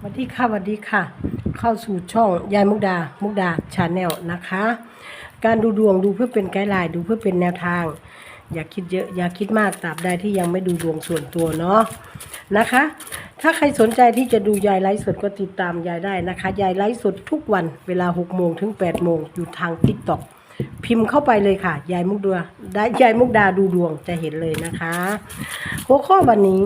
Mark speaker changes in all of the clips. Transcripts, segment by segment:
Speaker 1: สวัสดีค่ะสวัสดีค่ะ เข้าสู่ช่องยายมุกดา มุกดาชาแนลนะคะ การดูดวงดูเพื่อเป็นไกด์ไลน์ดูเพื่อเป็นแนวทาง อย่าคิดเยอะอย่าคิดมากตราบใดที่ยังไม่ดูดวงส่วนตัวเนาะนะคะ ถ้าใครสนใจที่จะดูยายไลฟ์สดก็ติดตามยายได้นะคะ ยายไลฟ์สดทุกวันเวลา6โมงถึง8โมงอยู่ทาง t ิ k t o k พิมพ์เข้าไปเลยค่ะ ยายมุกดาได้ยายมุกดาดูดวงจะเห็นเลยนะคะ หัวข้อวันนี้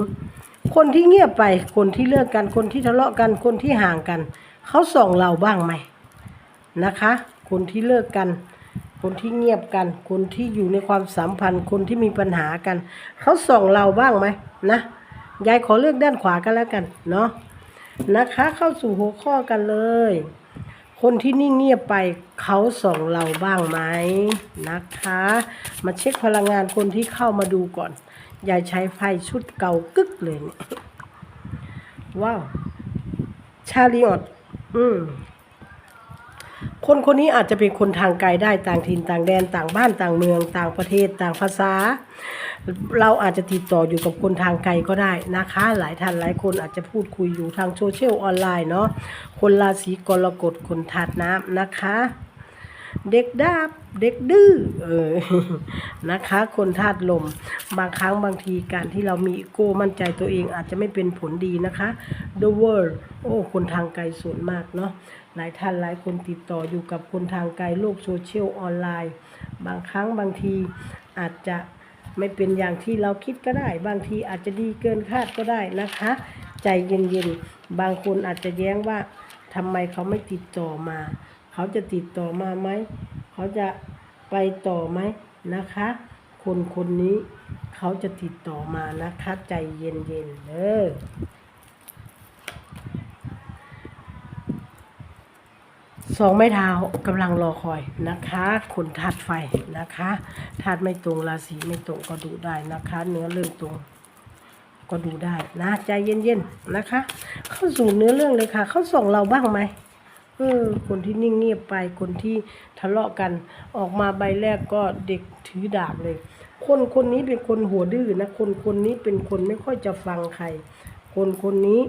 Speaker 1: คนที่เงียบไป คนที่เลิกกัน คนที่ทะเลาะกัน คนที่ห่างกัน เขาส่องเราบ้างไหมนะคะ คนที่เลิกกัน คนที่เงียบกัน คนที่อยู่ในความสัมพันธ์ คนที่มีปัญหากัน เขาส่องเราบ้างไหมนะ ยายขอเลือกด้านขวากันแล้วกัน เนาะ นะคะ เข้าสู่หัวข้อกันเลย คนที่นิ่งเงียบไป เขาส่องเราบ้างไหมนะคะ มาเช็คพลังงานคนที่เข้ามาดูก่อน ย่าใช้ไฟชุดเก่ากึกเลยเนี่ยว้าว ชาลีออดอืมคนคนนี้อาจจะเป็นคนทางไกลได้ต่างถิ่นต่างแดนต่างบ้านต่างเมือง ต่างประเทศต่างภาษา เราอาจจะติดต่ออยู่กับคนทางไกลก็ได้นะคะ หลายท่านหลายคนอาจจะพูดคุยอยู่ทางโซเชียลออนไลน์เนาะคนราศีกรกฎคนถาดน้ำนะคะ เด็กดาบเด็กดื้อเออนะคะ คนธาตุลม บางครั้งบางทีการที่เรามีอีโก้มั่นใจตัวเองอาจจะไม่เป็นผลดีนะคะ The world โอ้คนทางไกลส่วนมากเนาะหลายท่านหลายคนติดต่ออยู่กับคนทางไกลโลกโซเชียลออนไลน์ บางครั้งบางทีอาจจะไม่เป็นอย่างที่เราคิดก็ได้ บางทีอาจจะดีเกินคาดก็ได้นะคะ ใจเย็นๆ บางคนอาจจะแย้งว่าทำไมเขาไม่ติดต่อมา เขาจะติดต่อมาไหม เขาจะไปต่อไหมนะคะ คนคนนี้เขาจะติดต่อมานะคะ ใจเย็นๆเด้อสองไม้เท้ากำลังรอคอยนะคะคนธาตุไฟนะคะธาตุไม่ตรงราศีไม่ตรงก็ดูได้นะคะ เนื้อเรื่องตรงก็ดูได้นะใจเย็นๆนะคะ เข้าสู่เนื้อเรื่องเลยค่ะ เขาส่งเราบ้างไหม เออคนที่นิ่งเงียบไปคนที่ทะเลาะกัน ออกมาใบแรกก็เด็กถือดาบเลย คนคนนี้เป็นคนหัวดื้อนะคนคนนี้เป็นคนไม่ค่อยจะฟังใคร คนคนนี้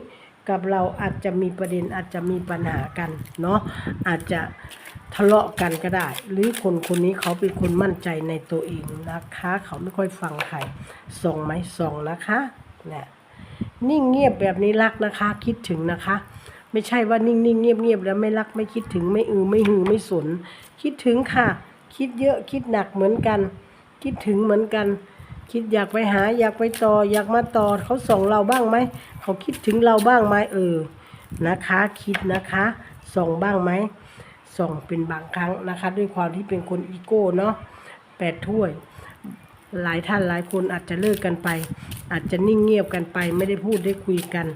Speaker 1: กับเราอาจจะมีประเด็นอาจจะมีปัญหากันเนาะอาจจะทะเลาะกันก็ได้ หรือคนคนนี้เขาเป็นคนมั่นใจในตัวเองนะคะ เขาไม่ค่อยฟังใครส่งไหมส่งนะคะเนี่ยนิ่งเงียบแบบนี้รักนะคะ คิดถึงนะคะ ไม่ใช่ว่านิ่งนิ่งเงียบเงียบแล้วไม่รักไม่คิดถึงไม่อือไม่หือไม่สน คิดถึงค่ะ คิดเยอะคิดหนักเหมือนกัน คิดถึงเหมือนกัน คิดอยากไปหา อยากไปต่อ อยากมาต่อเขาส่งเราบ้างไหมเขาคิดถึงเราบ้างไหมเออนะคะ คิดนะคะส่งบ้างไหมส่งเป็นบางครั้งนะคะ ด้วยความที่เป็นคนอีโก้เนาะแปดถ้วย หลายท่านหลายคนอาจจะเลิกกันไป อาจจะนิ่งเงียบกันไป ไม่ได้พูดได้คุยกัน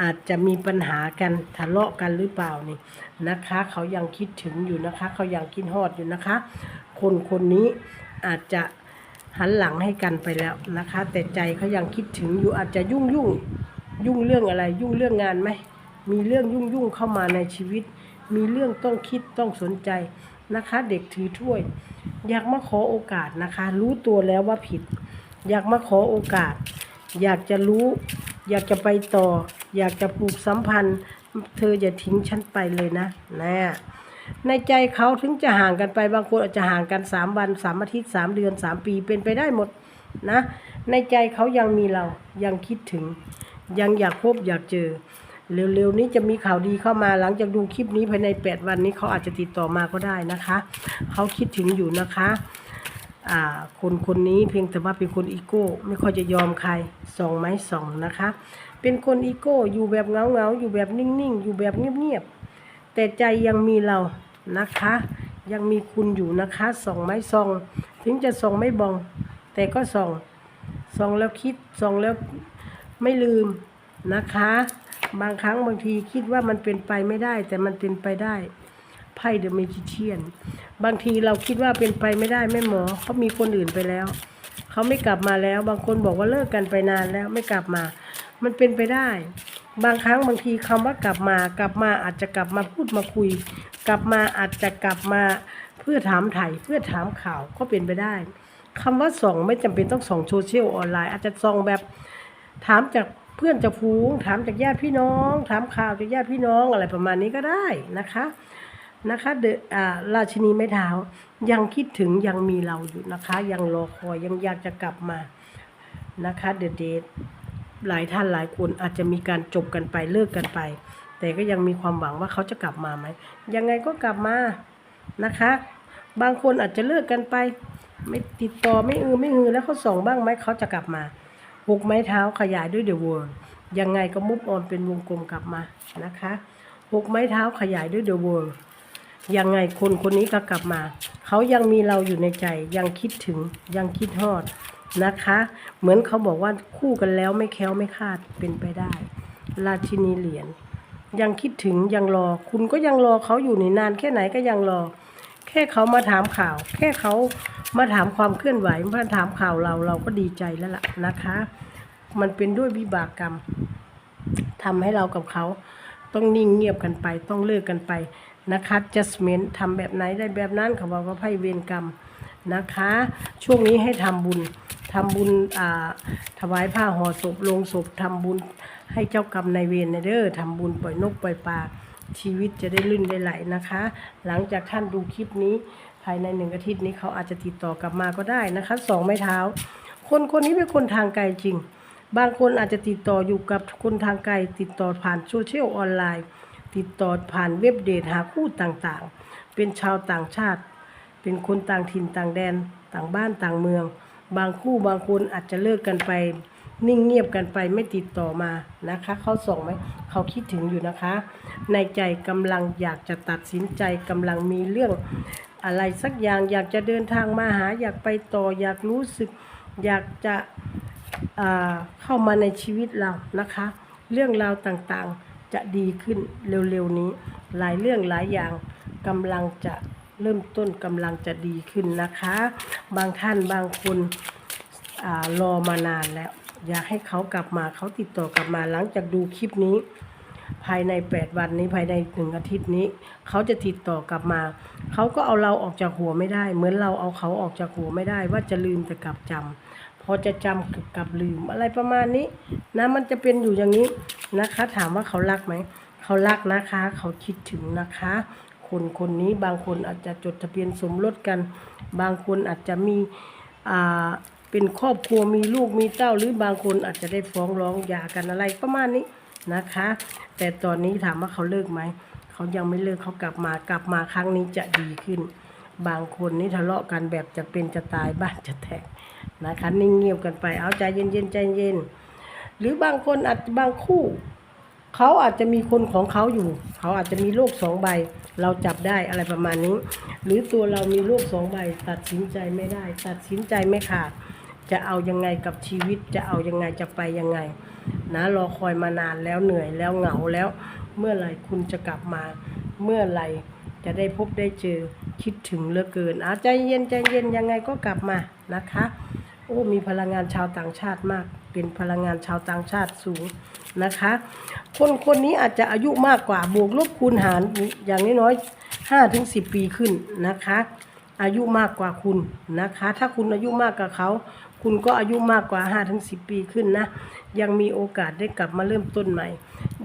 Speaker 1: อาจจะมีปัญหากันทะเลาะกันหรือเปล่านี่นะคะ เขายังคิดถึงอยู่นะคะ เขายังคิดฮอดอยู่นะคะ คนคนนี้อาจจะหันหลังให้กันไปแล้วนะคะ แต่ใจเขายังคิดถึงอยู่อาจจะยุ่งยุ่งยุ่งเรื่องอะไร ยุ่งเรื่องงานไหมมีเรื่องยุ่งยุ่งเข้ามาในชีวิต มีเรื่องต้องคิดต้องสนใจนะคะ เด็กถือถ้วย อยากมาขอโอกาสนะคะ รู้ตัวแล้วว่าผิด อยากมาขอโอกาส อยากจะรู้ อยากจะไปต่อ อยากจะปลูกสัมพันธ์ เธออย่าทิ้งฉันไปเลยนะนะในใจเขาถึงจะห่างกันไปบางคนอาจจะห่างกันสามวันสามอาทิตย์สามเดือนสามปีเป็นไปได้หมดนะ ในใจเขายังมีเรายังคิดถึง ยังอยากพบอยากเจอ เร็วๆนี้จะมีข่าวดีเข้ามาหลังจากดูคลิปนี้ภายใน 8 วันนี้เขาอาจจะติดต่อมาก็ได้นะคะ เขาคิดถึงอยู่นะคะ คนคนนี้เพียงแต่ว่าเป็นคนอีโก้ ไม่ค่อยจะยอมใครส่องไหมส่องนะคะ เป็นคนอีโก้อยู่แบบเงาเงาอยู่แบบนิ่งๆ อยู่แบบเงียบๆ แต่ใจยังมีเรานะคะ ยังมีคุณอยู่นะคะส่องไหมส่อง ถึงจะส่องไม่บอง แต่ก็ส่องส่องแล้วคิดส่องแล้วไม่ลืมนะคะ บางครั้งบางทีคิดว่ามันเป็นไปไม่ได้ แต่มันเป็นไปได้ ไพ่เดอะเมจิเชียนบางทีเราคิดว่าเป็นไปไม่ได้แม่หมอเขามีคนอื่นไปแล้ว เขาไม่กลับมาแล้ว บางคนบอกว่าเลิกกันไปนานแล้วไม่กลับมา มันเป็นไปได้ บางครั้งบางทีคำว่ากลับมากลับมาอาจจะกลับมาพูดมาคุย กลับมาอาจจะกลับมาเพื่อถามไถ่เพื่อถามข่าวก็เป็นไปได้คำว่าส่องไม่จำเป็นต้องส่องโซเชียลออนไลน์ อาจจะส่องแบบถามจากเพื่อนจะฟูงถามจากญาติพี่น้อง ถามข่าวจากญาติพี่น้องอะไรประมาณนี้ก็ได้นะคะ นะคะเดอ่าราชินีไม้เท้ายังคิดถึงยังมีเราอยู่นะคะ ยังรอคอยยังอยากจะกลับมานะคะเดอะเดทหลายท่านหลายคนอาจจะมีการจบกันไปเลิกกันไป แต่ก็ยังมีความหวังว่าเขาจะกลับมาไหมยังไงก็กลับมานะคะ บางคนอาจจะเลิกกันไป ไม่ติดต่อไม่อือไม่ฮือแล้วเขาส่งบ้างไหมเขาจะกลับมาหกไม้เท้าขยายด้วยเดอะเวิร์ยังไงก็มุฟออนเป็นวงกลมกลับมานะคะหกไม้เท้าขยายด้วยเดอะเวิร์ ยังไงคนคนนี้ก็กลับมา เขายังมีเราอยู่ในใจ ยังคิดถึง ยังคิดฮอดนะคะ เหมือนเขาบอกว่าคู่กันแล้วไม่แค้วไม่คาดเป็นไปได้ ราชินีเหรียญยังคิดถึงยังรอ คุณก็ยังรอเขาอยู่ในนานแค่ไหนก็ยังรอ แค่เขามาถามข่าว แค่เขามาถามความเคลื่อนไหวมาถามข่าวเราเราก็ดีใจแล้วล่ะนะคะ มันเป็นด้วยวิบากกรรมทำให้เรากับเขา ต้องนิ่งเงียบกันไป ต้องเลิกกันไป นะคะ judgment ทำแบบไหนได้แบบนั้นเขาบอกว่าไพ่เวรกรรมนะคะ ช่วงนี้ให้ทำบุญทำบุญอ่าถวายผ้าห่อศพลงศพทำบุญให้เจ้ากรรมนายเวรนเด้อทำบุญปล่อยนกปล่อยปลาชีวิตจะได้ลื่นได้ไหลนะคะ หลังจากท่านดูคลิปนี้ภายในหนึ่งอาทิตย์นี้เขาอาจจะติดต่อกลับมาก็ได้นะคะสองไม้เท้า คนคนนี้เป็นคนทางไกลจริง บางคนอาจจะติดต่ออยู่กับคนทางไกลติดต่อผ่านโซเชียลออนไลน์ ติดต่อผ่านเว็บเดทหาคู่ต่างๆ เป็นชาวต่างชาติ เป็นคนต่างถิ่นต่างแดน ต่างบ้านต่างเมือง บางคู่บางคนอาจจะเลิกกันไป นิ่งเงียบกันไปไม่ติดต่อมานะคะ เขาส่งไหมเขาคิดถึงอยู่นะคะ ในใจกำลังอยากจะตัดสินใจกำลังมีเรื่องอะไรสักอย่างอยากจะเดินทางมาหาอยากไปต่ออยากรู้สึก อยากจะเข้ามาในชีวิตเรานะคะ เรื่องราวต่างๆ จะดีขึ้นเร็วๆนี้ หลายเรื่องหลายอย่างกำลังจะเริ่มต้นกำลังจะดีขึ้นนะคะ บางท่านบางคนอรอมานานแล้ว อยากให้เขากลับมาเขาติดต่อกลับมาหลังจากดูคลิปนี้ ภายใน 8 วันนี้ภายในหนึ่งอาทิตย์นี้ เขาจะติดต่อกลับมา เขาก็เอาเราออกจากหัวไม่ได้ เหมือนเราเอาเขาออกจากหัวไม่ได้ว่าจะลืมแต่กลับจำ อจะจำกับกลับลืมอะไรประมาณนี้นะมันจะเป็นอยู่อย่างนี้นะคะ ถามว่าเขารักไหมเขารักนะคะ เขาคิดถึงนะคะ คนคนนี้บางคนอาจจะจดทะเบียนสมรสกัน บางคนอาจจะมีอ่าเป็นครอบครัวมีลูกมีเต้าหรือบางคนอาจจะได้ฟ้องร้องหย่ากันอะไรประมาณนี้นะคะ แต่ตอนนี้ถามว่าเขาเลิกไหมเขายังไม่เลิกเขากลับมากลับมาครั้งนี้จะดีขึ้น บางคนนี่ทะเลาะกันแบบจะเป็นจะตายบ้านจะแตก นะคะนิ่งเงียบกันไป เอาใจเย็นๆใจเย็น หรือบางคนอาจบางคู่ เขาอาจจะมีคนของเขาอยู่ เขาอาจจะมีโลกสองใบ เราจับได้อะไรประมาณนี้ หรือตัวเรามีโลกสองใบ ตัดสินใจไม่ได้ ตัดสินใจไม่ขาด จะเอายังไงกับชีวิตจะเอายังไงจะไปยังไง นะรอคอยมานานแล้วเหนื่อยแล้วเหงาแล้ว เมื่อไหร่คุณจะกลับมา เมื่อไหร่จะได้พบได้เจอคิดถึงเหลือเกินอาใจเย็นใจเย็นยังไงก็กลับมานะคะ โอ้มีพลังงานชาวต่างชาติมาก เป็นพลังงานชาวต่างชาติสูงนะคะ คนคนนี้อาจจะอายุมากกว่าบวกลบคูณหารอย่างน้อยๆห้าถึงสิบปีขึ้นนะคะ อายุมากกว่าคุณนะคะ ถ้าคุณอายุมากกว่าเขา คุณก็อายุมากกว่าห้าถึงสิบปีขึ้นนะ ยังมีโอกาสได้กลับมาเริ่มต้นใหม่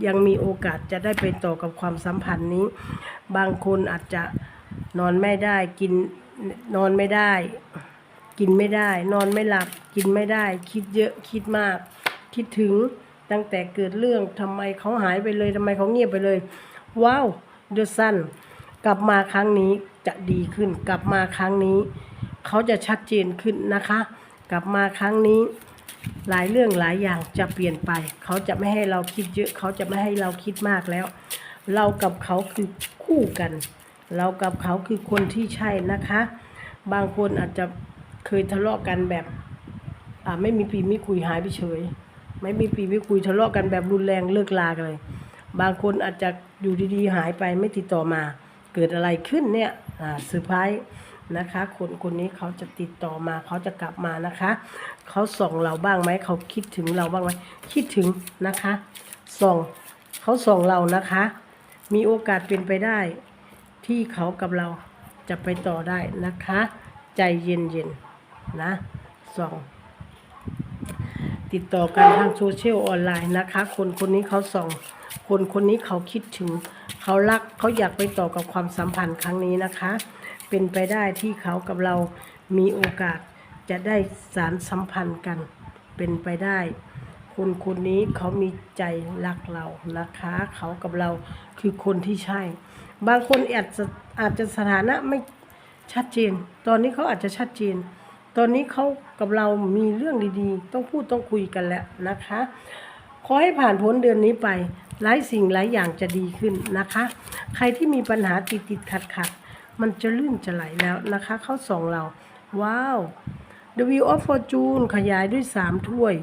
Speaker 1: ยังมีโอกาสจะได้ไปต่อกับความสัมพันธ์นี้ บางคนอาจจะนอนไม่ได้กินนอนไม่ได้ กินไม่ได้ นอนไม่หลับ กินไม่ได้ คิดเยอะคิดมาก คิดถึงตั้งแต่เกิดเรื่องทำไมเขาหายไปเลยทำไมเขาเงียบไปเลย ว้าวเดอะซันกลับมาครั้งนี้จะดีขึ้น กลับมาครั้งนี้ เขาจะชัดเจนขึ้นนะคะ กลับมาครั้งนี้ หลายเรื่องหลายอย่างจะเปลี่ยนไป เขาจะไม่ให้เราคิดเยอะ เขาจะไม่ให้เราคิดมากแล้ว เรากับเขาคือคู่กัน เรากับเขาคือคนที่ใช่นะคะ บางคนอาจจะ เคยทะเลาะกันแบบอ่าไม่มีปีไม่คุยหายไปเฉย ไม่มีปีไม่คุยทะเลาะกันแบบรุนแรงเลิกลากันเลย บางคนอาจจะอยู่ดีๆหายไปไม่ติดต่อมา เกิดอะไรขึ้นเนี่ยอ่าเซอร์ไพรส์นะคะคนคนนี้เขาจะติดต่อมาเขาจะกลับมานะคะเขาส่องเราบ้างไหมเขาคิดถึงเราบ้างไหมคิดถึงนะคะส่องเขาส่องเรานะคะ มีโอกาสเป็นไปได้ ที่เขากับเราจะไปต่อได้นะคะ ใจเย็นๆ นะสองติติดต่อกันทางโซเชียลออนไลน์นะคะ คนคนนี้เขาส่อง คนคนนี้เขาคิดถึง เขารักเขาอยากไปต่อกับความสัมพันธ์ครั้งนี้นะคะ เป็นไปได้ที่เขากับเรามีโอกาสจะได้สารสัมพันธ์กัน เป็นไปได้ คนคนนี้เขามีใจรักเรานะคะ เขากับเราคือคนที่ใช่ บางคนอาจจะอาจจะสถานะไม่ชัดเจน ตอนนี้เขาอาจจะชัดเจน ตอนนี้เขากับเรามีเรื่องดีๆ ต้องพูดต้องคุยกันแล้วนะคะ ขอให้ผ่านพ้นเดือนนี้ไป หลายสิ่งหลายอย่างจะดีขึ้นนะคะ ใครที่มีปัญหาติดติดขัดขัดมันจะลื่นจะไหลแล้วนะคะ เข้าส่องเรา ว้าว The w h e e of Fortune ขยายด้วย 3 ถ้วย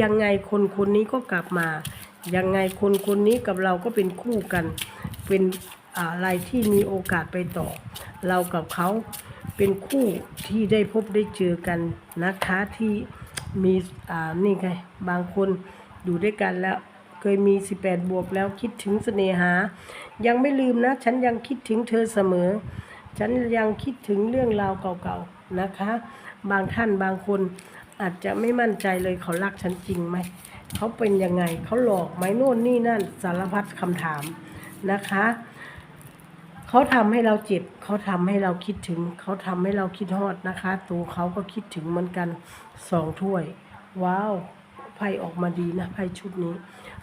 Speaker 1: ยังไงคนคนนี้ก็กลับมา ยังไงคนคนนี้กับเราก็เป็นคู่กัน เป็นอะไรที่มีโอกาสไปต่อ เรากับเขา เป็นคู่ที่ได้พบได้เจอกันนะคะที่มีอ่านี่ไงบางคนอยู่ด้วยกันแล้วเคยมี 18 บวกแล้วคิดถึงเสน่หา ยังไม่ลืมนะ ฉันยังคิดถึงเธอเสมอ ฉันยังคิดถึงเรื่องราวเก่าๆนะคะ บางท่านบางคนอาจจะไม่มั่นใจเลยเขารักฉันจริงไหม เขาเป็นยังไงเขาหลอกไหมโน่นนี่นั่นสารพัดคำถามนะคะ เขาทำให้เราเจ็บ เขาทำให้เราคิดถึง เขาทำให้เราคิดฮอดนะคะ ตัวเขาก็คิดถึงเหมือนกันสองถ้วย ว้าวไพ่ออกมาดีนะไพ่ชุดนี้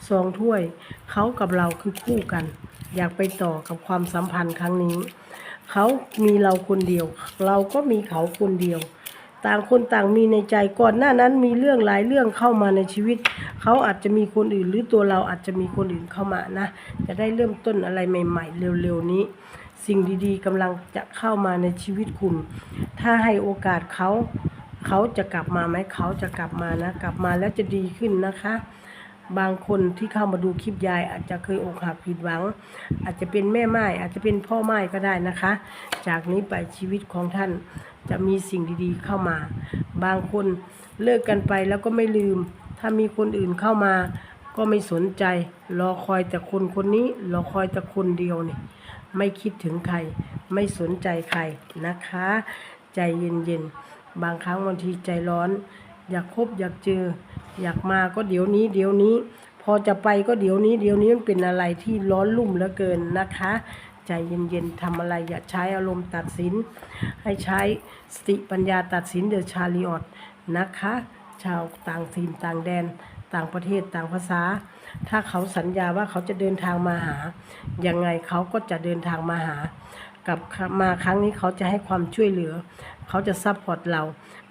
Speaker 1: สองถ้วย เขากับเราคือคู่กัน อยากไปต่อกับความสัมพันธ์ครั้งนี้ เขามีเราคนเดียว เราก็มีเขาคนเดียว ต่างคนต่างมีในใจก่อนหน้านั้นมีเรื่องหลายเรื่องเข้ามาในชีวิต เขาอาจจะมีคนอื่นหรือตัวเราอาจจะมีคนอื่นเข้ามานะ จะได้เริ่มต้นอะไรใหม่ ๆ เร็วๆนี้ สิ่งดีๆกำลังจะเข้ามาในชีวิตคุณ ถ้าให้โอกาสเขา เขาจะกลับมาไหมเขาจะกลับมานะ กลับมาแล้วจะดีขึ้นนะคะ บางคนที่เข้ามาดูคลิปยาย อาจจะเคยอกหักผิดหวัง อาจจะเป็นแม่ไม้อาจจะเป็นพ่อไม้ก็ได้นะคะ จากนี้ไปชีวิตของท่านจะมีสิ่งดีๆเข้ามา บางคนเลิกกันไปแล้วก็ไม่ลืม ถ้ามีคนอื่นเข้ามาก็ไม่สนใจ รอคอยแต่คนคนนี้ รอคอยแต่คนเดียวนี่ ไม่คิดถึงใคร ไม่สนใจใครนะคะ ใจเย็นๆ บางครั้งบางทีใจร้อน อยากคบอยากเจอ อยากมาก็เดี๋ยวนี้ เดี๋ยวนี้ พอจะไปก็เดี๋ยวนี้ เดี๋ยวนี้มันเป็นอะไรที่ร้อนลุ่มเหลือเกินนะคะ ใจเย็นๆทำอะไรอย่าใช้อารมณ์ตัดสิน ให้ใช้สติปัญญาตัดสินเดอะชาลิออตนะคะ ชาวต่างถิ่นต่างแดน ต่างประเทศต่างภาษา ถ้าเขาสัญญาว่าเขาจะเดินทางมาหา ยังไงเขาก็จะเดินทางมาหา กับมาครั้งนี้เขาจะให้ความช่วยเหลือ เขาจะซัพพอร์ตเรา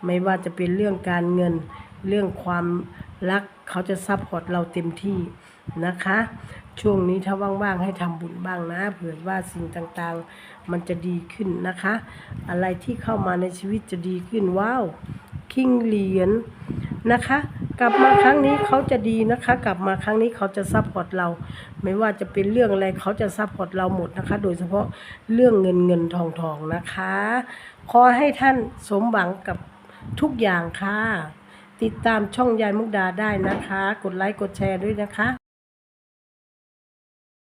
Speaker 1: ไม่ว่าจะเป็นเรื่องการเงิน เรื่องความรัก เขาจะซัพพอร์ตเราเต็มที่นะคะ ช่วงนี้ถ้าว่างๆให้ทำบุญบ้างนะ เผื่อว่าสิ่งต่างๆ มันจะดีขึ้นนะคะ อะไรที่เข้ามาในชีวิตจะดีขึ้นว้าว คิงเหรียญนะคะ กลับมาครั้งนี้เขาจะดีนะคะ กลับมาครั้งนี้เขาจะซัพพอร์ตเรา ไม่ว่าจะเป็นเรื่องอะไรเขาจะซัพพอร์ตเราหมดนะคะ โดยเฉพาะเรื่องเงินเงินทองทองนะคะ ขอให้ท่านสมหวังกับทุกอย่างค่ะ ติดตามช่องยายมุกดาได้นะคะ กดไลค์กดแชร์ด้วยนะคะ